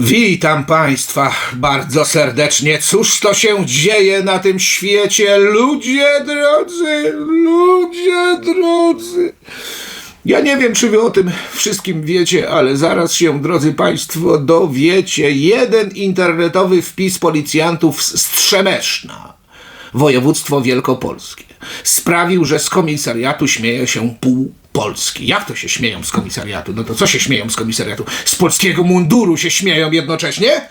Witam Państwa bardzo serdecznie. Cóż to się dzieje na tym świecie? Ludzie drodzy, ludzie drodzy. Ja nie wiem, czy Wy o tym wszystkim wiecie, ale zaraz się, drodzy Państwo, dowiecie. Jeden internetowy wpis policjantów z Strzemeszna, województwo wielkopolskie, sprawił, że z komisariatu śmieje się pół Polski. Jak to się śmieją z komisariatu? No to co się śmieją z komisariatu? Z polskiego munduru się śmieją jednocześnie?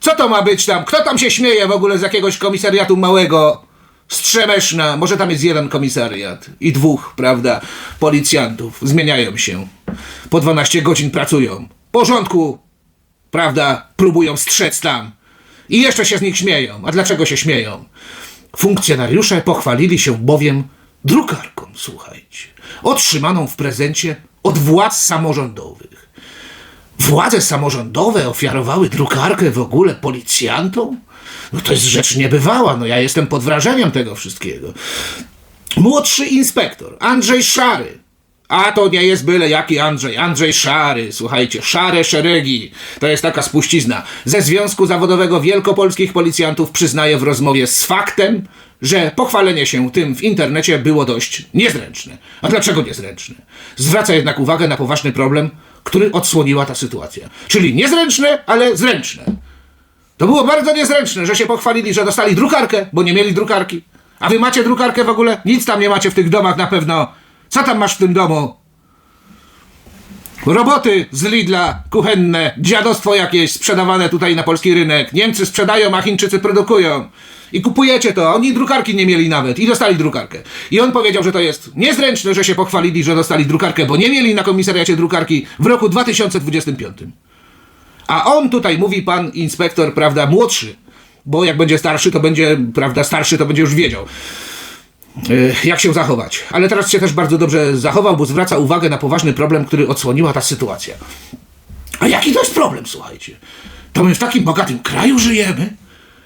Co to ma być tam? Kto tam się śmieje w ogóle z jakiegoś komisariatu małego? Strzemeszna, może tam jest jeden komisariat i dwóch, prawda, policjantów. Zmieniają się. Po 12 godzin pracują. W porządku, prawda, próbują strzec tam. I jeszcze się z nich śmieją. A dlaczego się śmieją? Funkcjonariusze pochwalili się bowiem drukarką, słuchajcie, otrzymaną w prezencie od władz samorządowych. Władze samorządowe ofiarowały drukarkę w ogóle policjantom? No to jest rzecz niebywała, no ja jestem pod wrażeniem tego wszystkiego. Młodszy inspektor, Andrzej Szary. A to nie jest byle jaki Andrzej. Andrzej Szary, słuchajcie, szare szeregi. To jest taka spuścizna. Ze Związku Zawodowego Wielkopolskich Policjantów przyznaje w rozmowie z faktem, że pochwalenie się tym w internecie było dość niezręczne. A dlaczego niezręczne? Zwraca jednak uwagę na poważny problem, który odsłoniła ta sytuacja. Czyli niezręczne, ale zręczne. To było bardzo niezręczne, że się pochwalili, że dostali drukarkę, bo nie mieli drukarki. A wy macie drukarkę w ogóle? Nic tam nie macie w tych domach na pewno. Co tam masz w tym domu? Roboty z Lidla, kuchenne, dziadostwo jakieś sprzedawane tutaj na polski rynek. Niemcy sprzedają, a Chińczycy produkują. I kupujecie to. Oni drukarki nie mieli nawet i dostali drukarkę. I on powiedział, że to jest niezręczne, że się pochwalili, że dostali drukarkę, bo nie mieli na komisariacie drukarki w roku 2025. A on tutaj mówi pan inspektor, prawda, młodszy, bo jak będzie starszy, to będzie, prawda, starszy, to będzie już wiedział, jak się zachować. Ale teraz się też bardzo dobrze zachował, bo zwraca uwagę na poważny problem, który odsłoniła ta sytuacja. A jaki to jest problem, słuchajcie? To my w takim bogatym kraju żyjemy?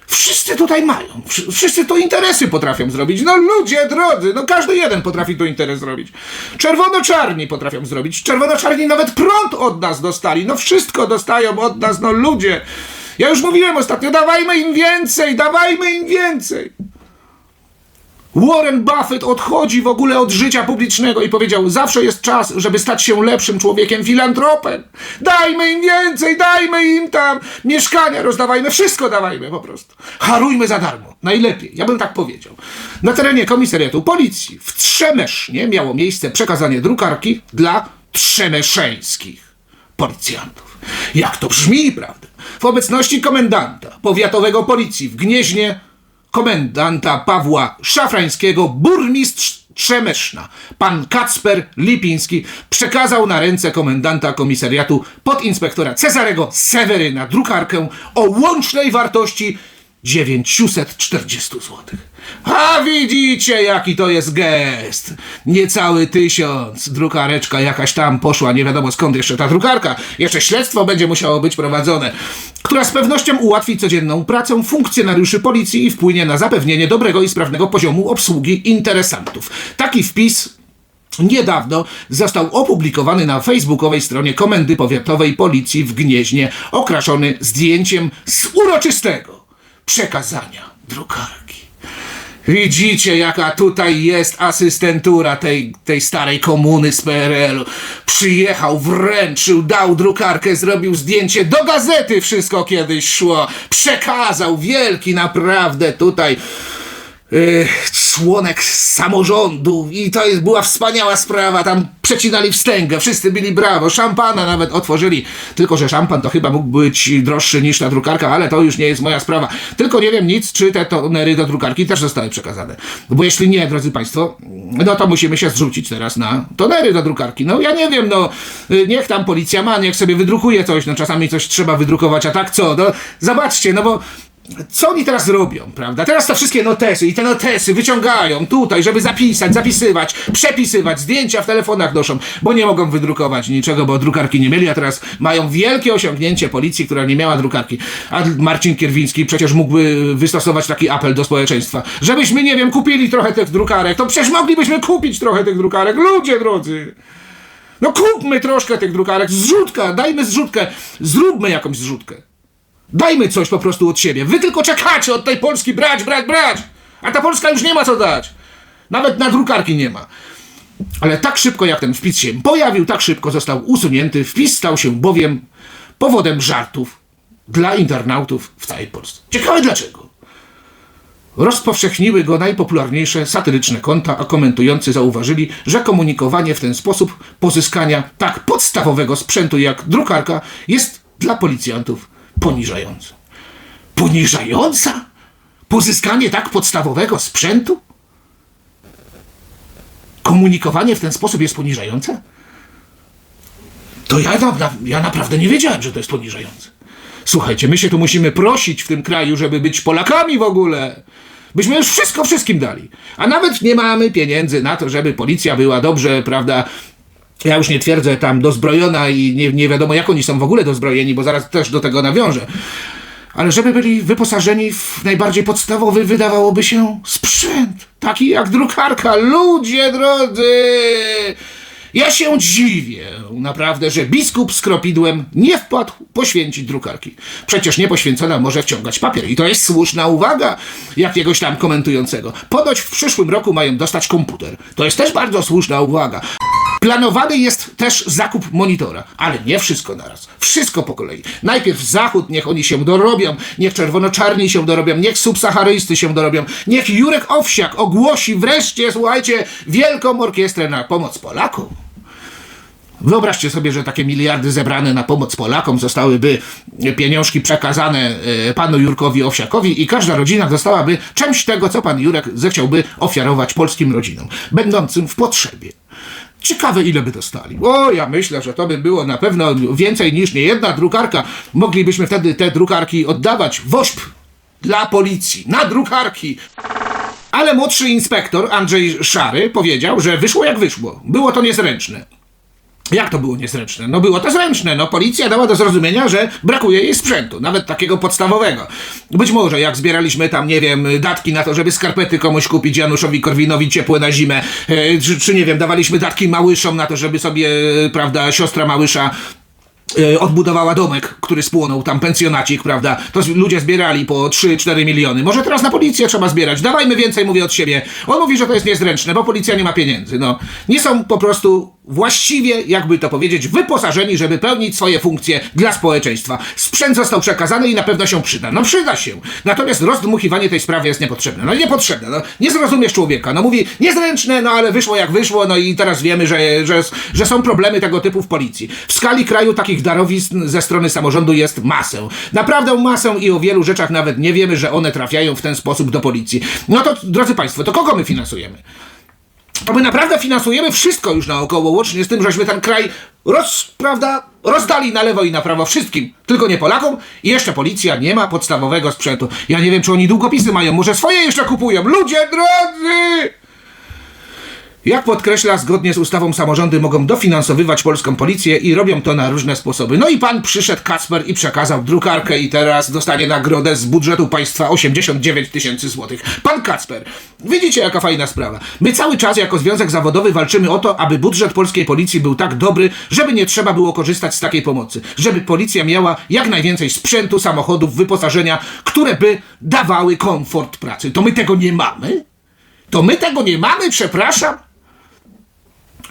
Wszyscy tutaj mają. Wsz- Wszyscy tu interesy potrafią zrobić. No ludzie drodzy, no każdy jeden potrafi tu interes zrobić. Czerwono-czarni potrafią zrobić. Czerwono-czarni nawet prąd od nas dostali. No wszystko dostają od nas, no ludzie. Ja już mówiłem ostatnio, dawajmy im więcej, dawajmy im więcej. Warren Buffett odchodzi w ogóle od życia publicznego i powiedział: Zawsze jest czas, żeby stać się lepszym człowiekiem, filantropem. Dajmy im więcej, dajmy im tam mieszkania, rozdawajmy, wszystko dawajmy po prostu. Harujmy za darmo. Najlepiej, ja bym tak powiedział. Na terenie komisariatu policji w Trzemesznie miało miejsce przekazanie drukarki dla trzemeszeńskich policjantów. Jak to brzmi, prawda? W obecności komendanta powiatowego policji w Gnieźnie komendanta Pawła Szafrańskiego burmistrz Trzemeszna, pan Kacper Lipiński, przekazał na ręce komendanta komisariatu podinspektora Cezarego Seweryna drukarkę o łącznej wartości 940 zł. A widzicie, jaki to jest gest. Niecały tysiąc. Drukareczka jakaś tam poszła, nie wiadomo skąd jeszcze ta drukarka. Jeszcze śledztwo będzie musiało być prowadzone, która z pewnością ułatwi codzienną pracę funkcjonariuszy policji i wpłynie na zapewnienie dobrego i sprawnego poziomu obsługi interesantów. Taki wpis Niedawno został opublikowany na facebookowej stronie Komendy Powiatowej Policji w Gnieźnie, okraszony zdjęciem z uroczystego przekazania drukarki. Widzicie, jaka tutaj jest asystentura tej, tej starej komuny z PRL-u. Przyjechał, wręczył, dał drukarkę, zrobił zdjęcie. Do gazety wszystko kiedyś szło. Przekazał wielki naprawdę tutaj yy, członek samorządu. I to jest, była wspaniała sprawa, tam przecinali wstęgę, wszyscy byli brawo, szampana nawet otworzyli, tylko że szampan to chyba mógł być droższy niż ta drukarka, ale to już nie jest moja sprawa, tylko nie wiem nic, czy te tonery do drukarki też zostały przekazane, bo jeśli nie, drodzy Państwo, no to musimy się zrzucić teraz na tonery do drukarki, no ja nie wiem, no niech tam policja ma, niech sobie wydrukuje coś, no czasami coś trzeba wydrukować, a tak co, no zobaczcie, no bo co oni teraz robią, prawda? Teraz to wszystkie notesy i te notesy wyciągają tutaj, żeby zapisać, zapisywać, przepisywać, zdjęcia w telefonach noszą, bo nie mogą wydrukować niczego, bo drukarki nie mieli, a teraz mają wielkie osiągnięcie policji, która nie miała drukarki. A Marcin Kierwiński przecież mógłby wystosować taki apel do społeczeństwa, żebyśmy, nie wiem, kupili trochę tych drukarek, to przecież moglibyśmy kupić trochę tych drukarek, ludzie drodzy! No kupmy troszkę tych drukarek, zrzutka, dajmy zrzutkę, zróbmy jakąś zrzutkę. Dajmy coś po prostu od siebie. Wy tylko czekacie od tej Polski brać, brać, brać. A ta Polska już nie ma co dać. Nawet na drukarki nie ma. Ale tak szybko jak ten wpis się pojawił, tak szybko został usunięty. Wpis stał się bowiem powodem żartów dla internautów w całej Polsce. Ciekawe dlaczego. Rozpowszechniły go najpopularniejsze satyryczne konta, a komentujący zauważyli, że komunikowanie w ten sposób pozyskania tak podstawowego sprzętu jak drukarka jest dla policjantów poniżające. Poniżająca? Pozyskanie tak podstawowego sprzętu? Komunikowanie w ten sposób jest poniżające? To ja, ja naprawdę nie wiedziałem, że to jest poniżające. Słuchajcie, my się tu musimy prosić w tym kraju, żeby być Polakami w ogóle. Byśmy już wszystko wszystkim dali. A nawet nie mamy pieniędzy na to, żeby policja była dobrze, prawda, ja już nie twierdzę tam dozbrojona i nie, nie wiadomo jak oni są w ogóle dozbrojeni, bo zaraz też do tego nawiążę. Ale żeby byli wyposażeni w najbardziej podstawowy, wydawałoby się, sprzęt. Taki jak drukarka. Ludzie drodzy! Ja się dziwię naprawdę, że biskup z kropidłem nie wpadł poświęcić drukarki. Przecież niepoświęcona może wciągać papier. I to jest słuszna uwaga jakiegoś tam komentującego. Ponoć w przyszłym roku mają dostać komputer. To jest też bardzo słuszna uwaga. Planowany jest też zakup monitora, ale nie wszystko naraz. Wszystko po kolei. Najpierw Zachód, niech oni się dorobią, niech czerwono-czarni się dorobią, niech subsaharyjscy się dorobią, niech Jurek Owsiak ogłosi wreszcie, słuchajcie, wielką orkiestrę na pomoc Polakom. Wyobraźcie sobie, że takie miliardy zebrane na pomoc Polakom zostałyby pieniążki przekazane e, panu Jurkowi Owsiakowi i każda rodzina dostałaby część tego, co pan Jurek zechciałby ofiarować polskim rodzinom, będącym w potrzebie. Ciekawe, ile by dostali. O, ja myślę, że to by było na pewno więcej niż nie jedna drukarka. Moglibyśmy wtedy te drukarki oddawać WOŚP dla policji, na drukarki. Ale młodszy inspektor Andrzej Szary powiedział, że wyszło jak wyszło. Było to niezręczne. Jak to było niezręczne? No było to zręczne. No policja dała do zrozumienia, że brakuje jej sprzętu, nawet takiego podstawowego. Być może jak zbieraliśmy tam, nie wiem, datki na to, żeby skarpety komuś kupić Januszowi Korwinowi ciepłe na zimę, e, czy, czy nie wiem, dawaliśmy datki małyszom na to, żeby sobie, e, prawda, siostra małysza e, odbudowała domek, który spłonął, tam pensjonacik, prawda? To ludzie zbierali po 3-4 miliony. Może teraz na policję trzeba zbierać. Dawajmy więcej, mówię od siebie. On mówi, że to jest niezręczne, bo policja nie ma pieniędzy. No, nie są po prostu właściwie, jakby to powiedzieć, wyposażeni, żeby pełnić swoje funkcje dla społeczeństwa. Sprzęt został przekazany i na pewno się przyda. No przyda się. Natomiast rozdmuchiwanie tej sprawy jest niepotrzebne. No niepotrzebne. No, nie zrozumiesz człowieka. No mówi, niezręczne, no ale wyszło jak wyszło, no i teraz wiemy, że, że, że są problemy tego typu w policji. W skali kraju takich darowizn ze strony samorządu jest masę. Naprawdę masę i o wielu rzeczach nawet nie wiemy, że one trafiają w ten sposób do policji. No to, drodzy Państwo, to kogo my finansujemy? To my naprawdę finansujemy wszystko już naokoło, łącznie z tym, żeśmy ten kraj roz, prawda, rozdali na lewo i na prawo wszystkim, tylko nie Polakom i jeszcze policja nie ma podstawowego sprzętu. Ja nie wiem, czy oni długopisy mają, może swoje jeszcze kupują. Ludzie drodzy! Jak podkreśla, zgodnie z ustawą samorządy mogą dofinansowywać polską policję i robią to na różne sposoby. No i pan przyszedł Kacper i przekazał drukarkę i teraz dostanie nagrodę z budżetu państwa 89 tysięcy złotych. Pan Kacper, widzicie jaka fajna sprawa. My cały czas jako związek zawodowy walczymy o to, aby budżet polskiej policji był tak dobry, żeby nie trzeba było korzystać z takiej pomocy. Żeby policja miała jak najwięcej sprzętu, samochodów, wyposażenia, które by dawały komfort pracy. To my tego nie mamy? To my tego nie mamy, przepraszam?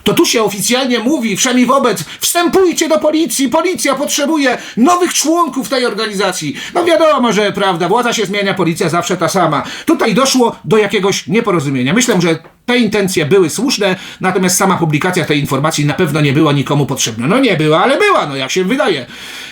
To tu się oficjalnie mówi, wszemi wobec, wstępujcie do policji, policja potrzebuje nowych członków tej organizacji. No wiadomo, że prawda, władza się zmienia, policja zawsze ta sama. Tutaj doszło do jakiegoś nieporozumienia. Myślę, że te intencje były słuszne, natomiast sama publikacja tej informacji na pewno nie była nikomu potrzebna. No nie była, ale była, no jak się wydaje.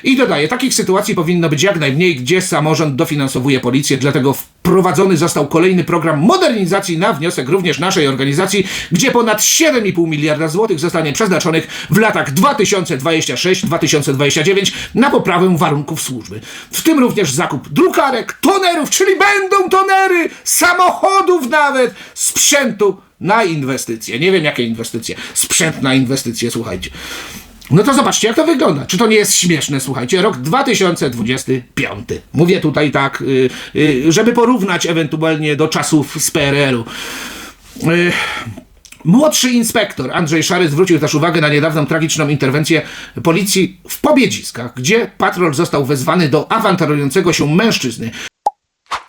I dodaję, takich sytuacji powinno być jak najmniej, gdzie samorząd dofinansowuje policję, dlatego wprowadzony został kolejny program modernizacji na wniosek również naszej organizacji, gdzie ponad 7,5 miliarda złotych zostanie przeznaczonych w latach 2026-2029 na poprawę warunków służby. W tym również zakup drukarek, tonerów, czyli będą tonery, samochodów nawet, sprzętu na inwestycje. Nie wiem jakie inwestycje. Sprzęt na inwestycje, słuchajcie. No to zobaczcie, jak to wygląda. Czy to nie jest śmieszne, słuchajcie? Rok 2025. Mówię tutaj tak, y, y, żeby porównać ewentualnie do czasów z PRL-u. Y, Młodszy inspektor Andrzej Szary zwrócił też uwagę na niedawną tragiczną interwencję policji w Pobiedziskach, gdzie patrol został wezwany do awanturującego się mężczyzny.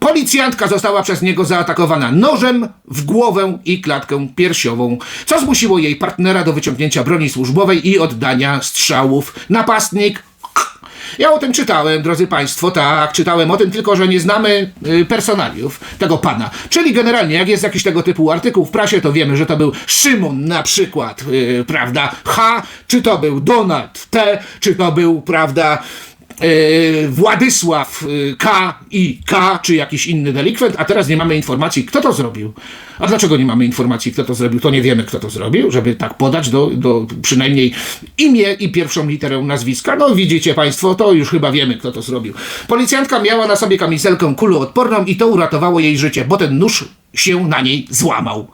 Policjantka została przez niego zaatakowana nożem w głowę i klatkę piersiową, co zmusiło jej partnera do wyciągnięcia broni służbowej i oddania strzałów. Napastnik ja o tym czytałem, drodzy Państwo, tak, czytałem o tym, tylko że nie znamy y, personaliów tego pana. Czyli generalnie, jak jest jakiś tego typu artykuł w prasie, to wiemy, że to był Szymon na przykład, y, prawda, H, czy to był Donald T, czy to był, prawda, Władysław y, K i K, czy jakiś inny delikwent, a teraz nie mamy informacji, kto to zrobił. A dlaczego nie mamy informacji, kto to zrobił? To nie wiemy, kto to zrobił, żeby tak podać do, do przynajmniej imię i pierwszą literę nazwiska. No widzicie Państwo, to już chyba wiemy, kto to zrobił. Policjantka miała na sobie kamizelkę kuloodporną i to uratowało jej życie, bo ten nóż się na niej złamał.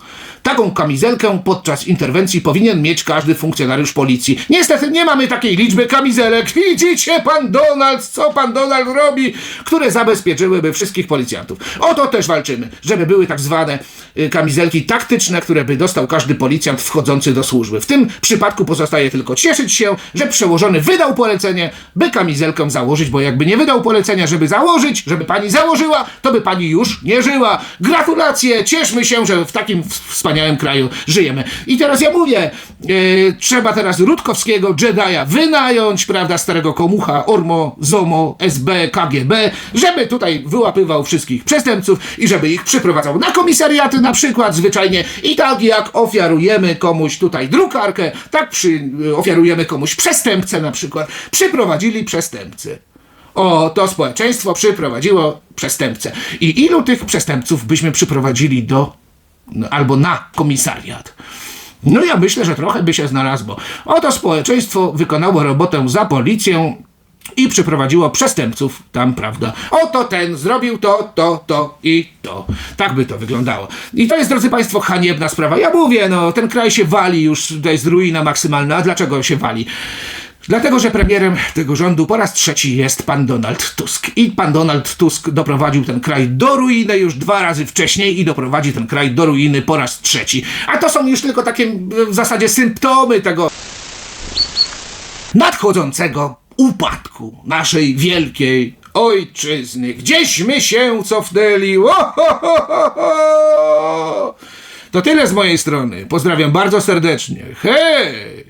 Taką kamizelkę podczas interwencji powinien mieć każdy funkcjonariusz policji. Niestety nie mamy takiej liczby kamizelek. Widzicie, pan Donald, co pan Donald robi, które zabezpieczyłyby wszystkich policjantów. O to też walczymy, żeby były tak zwane y, kamizelki taktyczne, które by dostał każdy policjant wchodzący do służby. W tym przypadku pozostaje tylko cieszyć się, że przełożony wydał polecenie, by kamizelkę założyć, bo jakby nie wydał polecenia, żeby założyć, żeby pani założyła, to by pani już nie żyła. Gratulacje, cieszmy się, że w takim wspaniałym kraju żyjemy. I teraz ja mówię, yy, trzeba teraz Rutkowskiego Jedi'a wynająć, prawda, starego komucha, Ormo, Zomo, SB, KGB, żeby tutaj wyłapywał wszystkich przestępców i żeby ich przyprowadzał na komisariaty na przykład zwyczajnie i tak jak ofiarujemy komuś tutaj drukarkę, tak przy, ofiarujemy komuś przestępcę na przykład. Przyprowadzili przestępcy. O, to społeczeństwo przyprowadziło przestępcę. I ilu tych przestępców byśmy przyprowadzili do no, albo na komisariat? No ja myślę, że trochę by się znalazło. Oto społeczeństwo wykonało robotę za policją i przyprowadziło przestępców tam, prawda? Oto ten zrobił to, to, to i to. Tak by to wyglądało. I to jest, drodzy Państwo, haniebna sprawa. Ja mówię, no, ten kraj się wali już, to jest ruina maksymalna. A dlaczego się wali? Dlatego, że premierem tego rządu po raz trzeci jest pan Donald Tusk. I pan Donald Tusk doprowadził ten kraj do ruiny już dwa razy wcześniej i doprowadzi ten kraj do ruiny po raz trzeci. A to są już tylko takie e, w zasadzie symptomy tego nadchodzącego upadku naszej wielkiej ojczyzny. Gdzieśmy się cofnęli. Wo, ho, ho, ho, ho. To tyle z mojej strony. Pozdrawiam bardzo serdecznie. Hej!